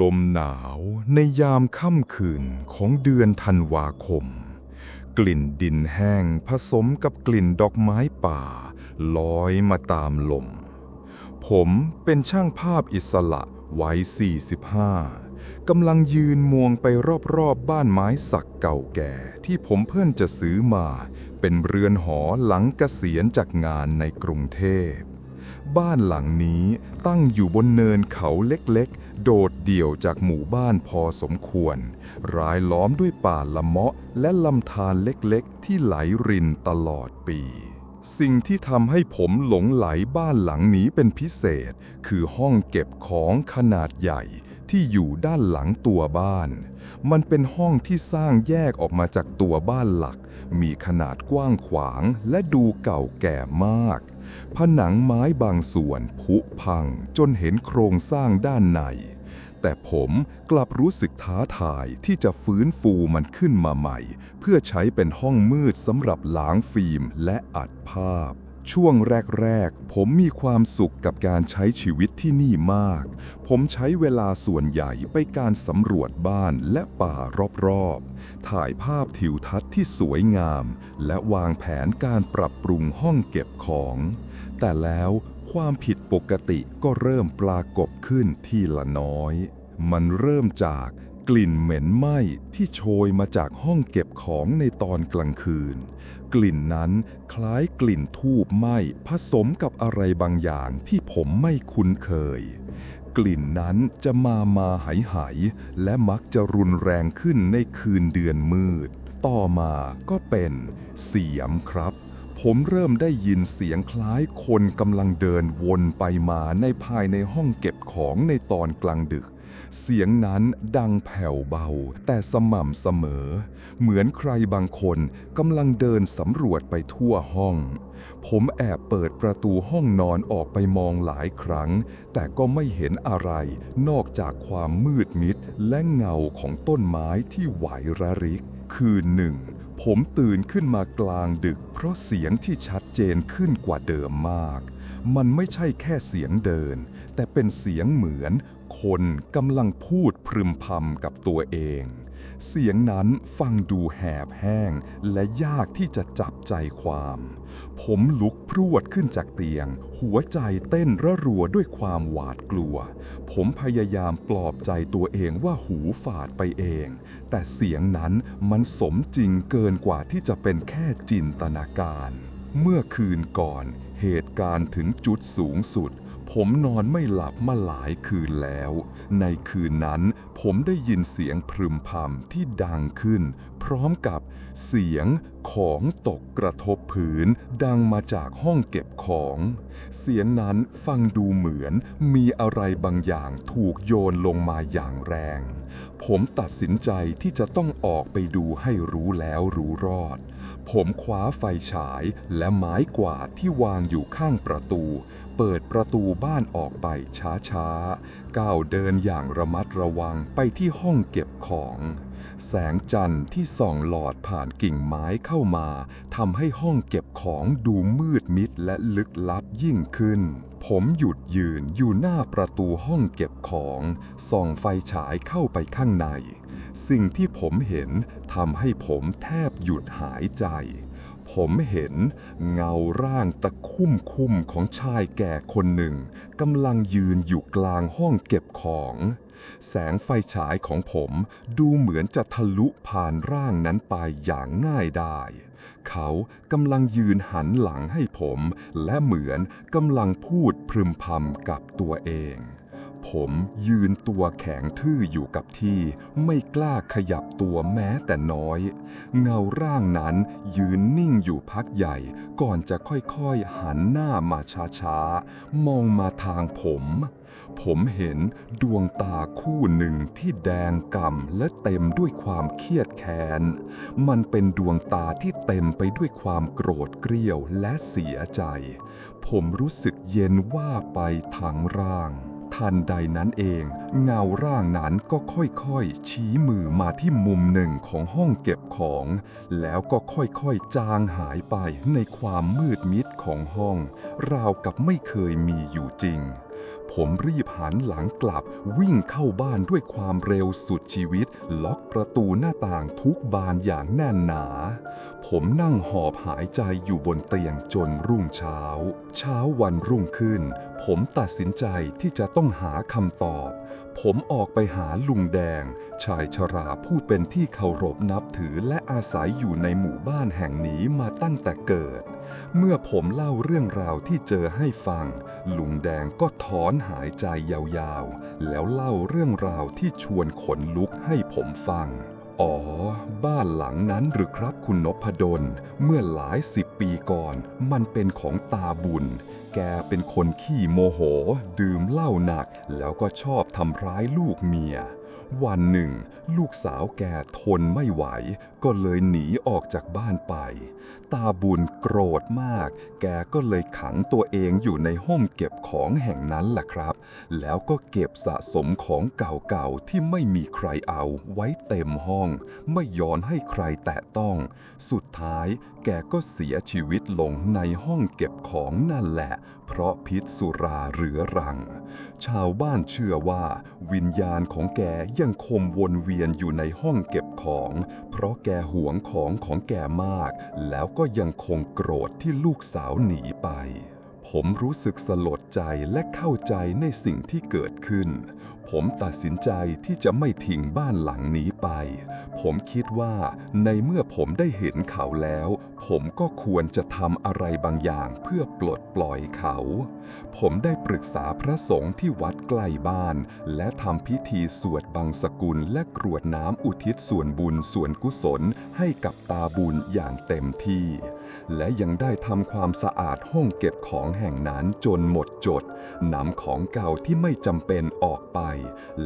ลมหนาวในยามค่ำคืนของเดือนธันวาคม กลิ่นดินแห้งผสมกับกลิ่นดอกไม้ป่า ลอยมาตามลม ผมเป็นช่างภาพอิสระวัย45 กำลังยืนมองไปรอบๆบบ้านไม้สักเก่าแก่ที่ผมเพิ่งจะซื้อมา เป็นเรือนหอหลังเกษียณจากงานในกรุงเทพ บ้านหลังนี้ตั้งอยู่บนเนินเขาเล็กๆ โดดเดี่ยวจากหมู่บ้านพอสมควร รายล้อมด้วยป่าละเมาะและลำธารเล็กๆ ที่ไหลรินตลอดปี สิ่งที่ทำให้ผมหลงไหลบ้านหลังนี้เป็นพิเศษ คือห้องเก็บของขนาดใหญ่ ที่อยู่ด้านหลังตัวบ้าน มันเป็นห้องที่สร้างแยกออกมาจากตัวบ้านหลัก มีขนาดกว้างขวางและดูเก่าแก่มาก ผนังไม้บางส่วนผุพังจนเห็นโครงสร้างด้านใน แต่ผมกลับรู้สึกท้าทายที่จะฟื้นฟูมันขึ้นมาใหม่ เพื่อใช้เป็นห้องมืดสำหรับล้างฟิล์มและอัดภาพ ช่วงแรก ๆ ผมมีความสุขกับการใช้ชีวิตที่นี่มาก ผมใช้เวลาส่วนใหญ่ไปการสำรวจบ้านและป่ารอบๆ ถ่ายภาพทิวทัศน์ที่สวยงาม และวางแผนการปรับปรุงห้องเก็บของ แต่แล้วความผิดปกติก็เริ่มปรากฏขึ้นทีละน้อย มันเริ่มจาก กลิ่นเหม็นไหม้ที่โชยมาจากห้องเก็บของในตอนกลางคืน กลิ่นนั้นคล้ายกลิ่นทูบไหม้ผสมกับอะไรบางอย่างที่ผมไม่คุ้นเคย กลิ่นนั้นจะมามาหายหายและมักจะรุนแรงขึ้นในคืนเดือนมืด ต่อมาก็เป็นเสียมครับผมเริ่มได้ยินเสียงคล้ายคนกำลังเดินวนไปมาในภายในห้องเก็บของในตอนกลางดึก เสียงนั้นดังแผ่วเบา แต่สม่ำเสมอ เหมือนใครบางคนกำลังเดินสำรวจไปทั่วห้อง ผมแอบเปิดประตูห้องนอนออกไปมองหลายครั้ง แต่ก็ไม่เห็นอะไร นอกจากความมืดมิดและเงาของต้นไม้ที่ไหวระริก คืนหนึ่ง ผมตื่นขึ้นมากลางดึก เพราะเสียงที่ชัดเจนขึ้นกว่าเดิมมาก มันไม่ใช่แค่เสียงเดิน แต่เป็นเสียงเหมือน คนกำลังพูดพรึมพำกับตัวเอง เสียงนั้นฟังดูแหบแห้งและยากที่จะจับใจความ ผมลุกพรวดขึ้นจากเตียง หัวใจเต้นระรัวด้วยความหวาดกลัว ผมพยายามปลอบใจตัวเองว่าหูฝาดไปเอง แต่เสียงนั้นมันสมจริงเกินกว่าที่จะเป็นแค่จินตนาการ เมื่อคืนก่อนเหตุการณ์ถึงจุดสูงสุด ผมนอนไม่หลับมาหลายคืนแล้ว ในคืนนั้นผมได้ยินเสียงพรึมพำที่ดังขึ้น พร้อมกับเสียงของตกกระทบพื้นดังมาจากห้องเก็บของ เสียงนั้นฟังดูเหมือนมีอะไรบางอย่างถูกโยนลงมาอย่างแรง ผมตัดสินใจที่จะต้องออกไปดูให้รู้แล้วรู้รอด ผมคว้าไฟฉายและไม้กวาดที่วางอยู่ข้างประตู เปิดประตูบ้านออกไปช้าๆ ก้าวเดินอย่างระมัดระวังไปที่ห้องเก็บของ แสงจันทร์ที่ส่องหลอดผ่านกิ่งไม้เข้ามาทำให้ห้องเก็บของดูมืดมิดและลึกลับยิ่งขึ้น ผมหยุดยืนอยู่หน้าประตูห้องเก็บของ ส่องไฟฉายเข้าไปข้างใน สิ่งที่ผมเห็นทำให้ผมแทบหยุดหายใจ ผมเห็นเงาร่างตะคุ่มคุ่มของชายแก่คนหนึ่งกำลังยืนอยู่กลางห้องเก็บของ แสงไฟฉายของผมดูเหมือนจะทะลุผ่านร่างนั้นไปอย่างง่ายได้ เขากำลังยืนหันหลังให้ผม และเหมือนกำลังพูดพรึมพำกับตัวเอง ผมยืนตัวแข็งทื่ออยู่กับที่ ไม่กล้าขยับตัวแม้แต่น้อย เงาร่างนั้นยืนนิ่งอยู่พักใหญ่ ก่อนจะค่อยๆหันหน้ามาช้าๆ มองมาทางผม ผมเห็นดวงตาคู่หนึ่งที่แดงกำ่ำและเต็มด้วยความเครียดแค้น มันเป็นดวงตาที่เต็มไปด้วยความโกรธเกรี้ยวและเสียใจ ผมรู้สึกเย็นว่าไปทั้งร่าง ทันใดนั้นเอง เงาร่างนั้นก็ค่อยๆ ชี้มือมาที่มุมหนึ่งของห้องเก็บของ แล้วก็ค่อยๆ จางหายไปในความมืดมิดของห้อง ราวกับไม่เคยมีอยู่จริง ผมรีบหันหลังกลับวิ่งเข้าบ้านด้วยความเร็วสุดชีวิต ล็อกประตูหน้าต่างทุกบานอย่างแน่นหนา ผมนั่งหอบหายใจอยู่บนเตียงจนรุ่งเช้า เช้าวันรุ่งขึ้น ผมตัดสินใจที่จะต้องหาคำตอบ ผมออกไปหาลุงแดง ชายชราผู้เป็นที่เคารพนับถือและอาศัยอยู่ในหมู่บ้านแห่งนี้มาตั้งแต่เกิด เมื่อผมเล่าเรื่องราวที่เจอให้ฟัง ลุงแดงก็ถอนหายใจยาวๆ แล้วเล่าเรื่องราวที่ชวนขนลุกให้ผมฟัง อ๋อ บ้านหลังนั้นหรือครับคุณนพดล เมื่อหลายสิบปีก่อน มันเป็นของตาบุญ แกเป็นคนขี้โมโห ดื่มเหล้าหนัก แล้วก็ชอบทำร้ายลูกเมีย วันหนึ่ง ลูกสาวแกทนไม่ไหว ก็เลยหนีออกจากบ้านไป ตาบุญโกรธมาก แกก็เลยขังตัวเองอยู่ในห้องเก็บของแห่งนั้นแหละครับ แล้วก็เก็บสะสมของเก่าๆที่ไม่มีใครเอาไว้เต็มห้อง ไม่ยอนให้ใครแตะต้อง สุดท้ายแกก็เสียชีวิตลงในห้องเก็บของนั่นแหละ เพราะพิษสุราเรื้อรัง ชาวบ้านเชื่อว่า วิญญาณของแกยังคมวนเวียนอยู่ในห้องเก็บของ เพราะแกหวงของของแกมาก แล้วก็ยังคงโกรธที่ลูกสาวหนีไป ผมรู้สึกสลดใจและเข้าใจในสิ่งที่เกิดขึ้น ผมตัดสินใจที่จะไม่ทิ้งบ้านหลังนี้ไป ผมคิดว่าในเมื่อผมได้เห็นเขาแล้ว ผมก็ควรจะทำอะไรบางอย่างเพื่อปลดปล่อยเขา ผมได้ปรึกษาพระสงฆ์ที่วัดใกล้บ้าน และทำพิธีสวดบังสกุลและกรวดน้ำอุทิศส่วนบุญส่วนกุศลให้กับตาบุญอย่างเต็มที่ และยังได้ทำความสะอาดห้องเก็บของแห่งนั้นจนหมดจดนำของเก่าที่ไม่จำเป็นออกไป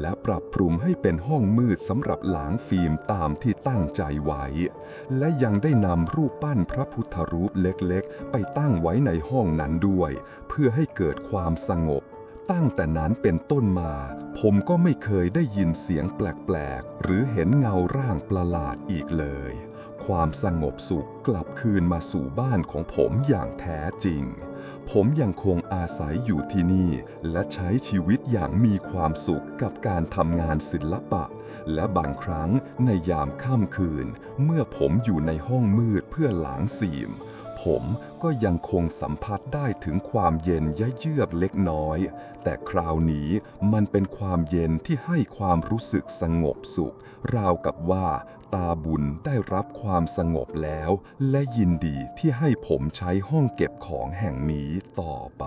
และปรับปรุงให้เป็นห้องมืดสำหรับหลางฟิล์มตามที่ตั้งใจไว้ และยังได้นำรูปปั้นพระพุทธรูปเล็กๆ ไปตั้งไว้ในห้องนั้นด้วย เพื่อให้เกิดความสงบ ตั้งแต่นั้นเป็นต้นมา ผมก็ไม่เคยได้ยินเสียงแปลกๆ หรือเห็นเงาร่างประหลาดอีกเลย ความสงบสุขกลับคืนมาสู่บ้านของผมอย่างแท้จริง ผมยังคงอาศัยอยู่ที่นี่ และใช้ชีวิตอย่างมีความสุขกับการทำงานศิลปะ และบางครั้งในยามค่ำคืน เมื่อผมอยู่ในห้องมืดเพื่อหลางสีม ผมก็ยังคงสัมผัสได้ถึงความเย็นยะเยือกเล็กน้อย แต่คราวนี้มันเป็นความเย็นที่ให้ความรู้สึกสงบสุข ราวกับว่าตาบุญได้รับความสงบแล้ว และยินดีที่ให้ผมใช้ห้องเก็บของแห่งนี้ต่อไป